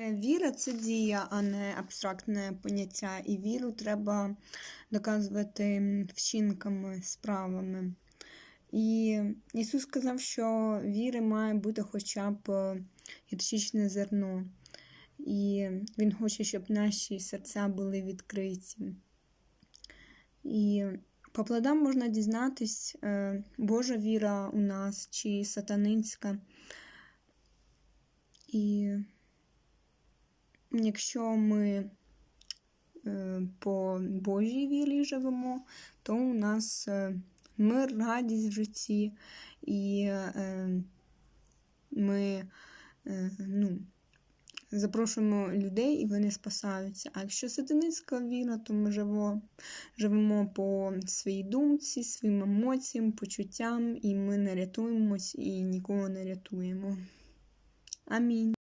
Е, Віра це дія, а не абстрактне поняття. І віру треба доказувати вчинками, справами. І Ісус сказав, що віри має бути хоча б е, гірчичне зерно. І Він хоче, щоб наші серця були відкриті. І по плодам можна дізнатись, е, Божа віра у нас чи сатанинська. І якщо ми е, по Божій вірі живемо, то у нас е, мир, радість в житті, і е, ми ну, запрошуємо людей, і вони спасаються. А якщо сатанинська віра, то ми живемо, живемо по своїй думці, своїм емоціям, почуттям, і ми не рятуємось і нікого не рятуємо. Амінь.